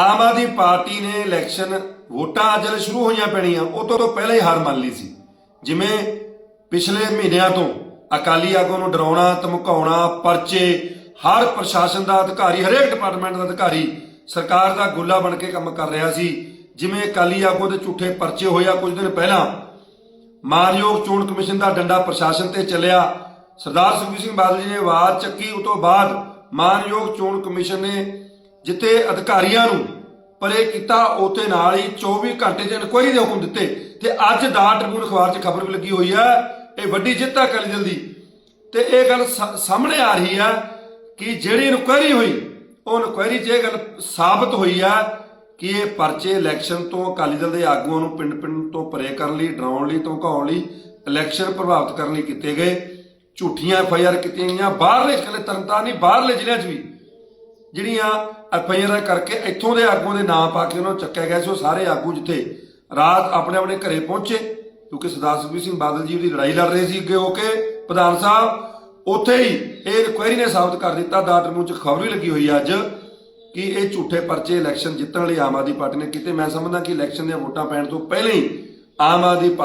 Aam Aadmi party ਨੇ election ਵੋਟਾਂ ਅੱਜ ਸ਼ੁਰੂ ਹੋਈਆਂ ਪੈਣੀਆਂ, ਉਹ ਤੋਂ ਪਹਿਲਾਂ ਹੀ ਹਾਰ ਮੰਨ ਲਈ ਸੀ। ਜਿਵੇਂ ਪਿਛਲੇ ਮਹੀਨਿਆਂ ਤੋਂ ਅਕਾਲੀ ਆਗੂ ਨੂੰ ਡਰਾਉਣਾ, ਧਮਕਾਉਣਾ, ਪਰਚੇ, ਹਰ ਪ੍ਰਸ਼ਾਸਨ ਦਾ ਅਧਿਕਾਰੀ, ਹਰੇਕ ਡਿਪਾਰਟਮੈਂਟ ਦਾ ਅਧਿਕਾਰੀ ਸਰਕਾਰ ਦਾ ਗੁੱਲਾ ਬਣ ਕੇ ਕੰਮ ਕਰ ਰਿਹਾ ਸੀ। ਜਿਵੇਂ ਅਕਾਲੀ ਆਗੂ ਦੇ ਝੂਠੇ ਪਰਚੇ ਹੋਇਆ ਕੁਝ ਦਿਨ ਪਹਿਲਾਂ, ਮਾਨਯੋਗ ਚੋਣ ਕਮਿਸ਼ਨ ਦਾ ਡੰਡਾ ਪ੍ਰਸ਼ਾਸਨ ਤੇ ਚੱਲਿਆ। ਸਰਦਾਰ ਸੁਖਬੀਰ ਸਿੰਘ ਬਾਦਲ ਜੀ ਨੇ ਆਵਾਜ਼ ਚੱਕੀ ਉਸ ਤੋਂ ਬਾਅਦ ਮਾਨਯੋਗ ਚੋਣ ਕਮਿਸ਼ਨ ਨੇ ਜਿੱਥੇ ਅਧਿਕਾਰੀਆਂ ਨੂੰ ਪਰੇ ਕੀਤਾ ਉਤੇ ਨਾਲ ਹੀ 24 ਘੰਟੇ ਦੀ ਇਨਕੁਆਇਰੀ ਦੇ ਹੁਕਮ ਦਿੱਤੇ। ਤੇ ਅੱਜ ਦਾ ਟ੍ਰਿਬਿਊਨ ਅਖਬਾਰ 'ਚ ਖਬਰ ਵੀ ਲੱਗੀ ਹੋਈ ਹੈ, ਇਹ ਵੱਡੀ ਜਿੱਤ ਹੈ ਅਕਾਲੀ ਦਲ ਦੀ। ਤੇ ਇਹ ਗੱਲ ਸਾਹਮਣੇ ਆ ਰਹੀ ਹੈ ਕਿ ਜਿਹੜੀ ਇਨਕੁਆਇਰੀ ਹੋਈ, ਉਹ ਇਨਕੁਆਇਰੀ 'ਚ ਇਹ ਗੱਲ ਸਾਬਤ ਹੋਈ ਹੈ ਕਿ ਇਹ ਪਰਚੇ ਇਲੈਕਸ਼ਨ ਤੋਂ ਅਕਾਲੀ ਦਲ ਦੇ ਆਗੂਆਂ ਨੂੰ ਪਿੰਡ-ਪਿੰਡ ਤੋਂ ਪਰੇ ਕਰਨ ਲਈ, ਡਰਾਉਣ ਲਈ, ਧਮਕਾਉਣ ਲਈ ਇਲੈਕਸ਼ਨ ਪ੍ਰਭਾਵਿਤ ਕਰਨ ਲਈ ਕੀਤੇ ਗਏ। ਝੂਠੀਆਂ ਐਫਆਈਆਰ ਕੀਤੀਆਂ ਗਈਆਂ, ਬਾਹਰਲੇ, ਇਕੱਲੇ ਤਰਨਤਾਰਨ ਬਾਹਰਲੇ ਜ਼ਿਲ੍ਹਿਆਂ 'ਚ ਵੀ। ਜਿਹੜੀਆਂ ਐਫਆਈਆਰ ਕਰਕੇ ਇੱਥੋਂ ਦੇ ਆਗੂਆਂ ਦੇ ਨਾਂ ਪਾ ਕੇ ਉਹਨਾਂ ਨੂੰ ਚੱਕਿਆ ਗਿਆ ਸੀ, ਉਹ ਸਾਰੇ ਆਗੂ ਜਿੱਥੇ ਰਾਤ ਆਪਣੇ ਆਪਣੇ ਘਰੇ ਪਹੁੰਚੇ, ਕਿਉਂਕਿ ਸਰਦਾਰ ਸੁਖਬੀਰ ਸਿੰਘ ਬਾਦਲ ਜੀ ਦੀ ਲੜਾਈ ਲੜ ਰਹੇ ਸੀ ਅੱਗੇ ਹੋ ਕੇ, ਪ੍ਰਧਾਨ ਸਾਹਿਬ, ਉੱਥੇ ਹੀ ਇਹ ਇਨਕੁਆਇਰੀ ਨੇ ਸਾਬਤ ਕਰ ਦਿੱਤਾ ਦਾ ਟ੍ਰਿਬਿਊਨ ਚ ਖਬਰ ਵੀ ਲੱਗੀ ਹੋਈ ਹੈ ਅੱਜ, ਕਿ ਇਹ ਝੂਠੇ ਪਰਚੇ ਇਲੈਕਸ਼ਨ ਜਿੱਤਣ ਲਈ ਆਮ ਆਦਮੀ ਪਾਰਟੀ ਨੇ ਕੀਤੇ। ਮੈਂ ਸਮਝਦਾ ਕਿ ਇਲੈਕਸ਼ਨ ਦੀਆਂ ਵੋਟਾਂ ਪੈਣ ਤੋਂ ਪਹਿਲਾਂ ਹੀ ਆਮ ਆਦਮੀ ਪਾ-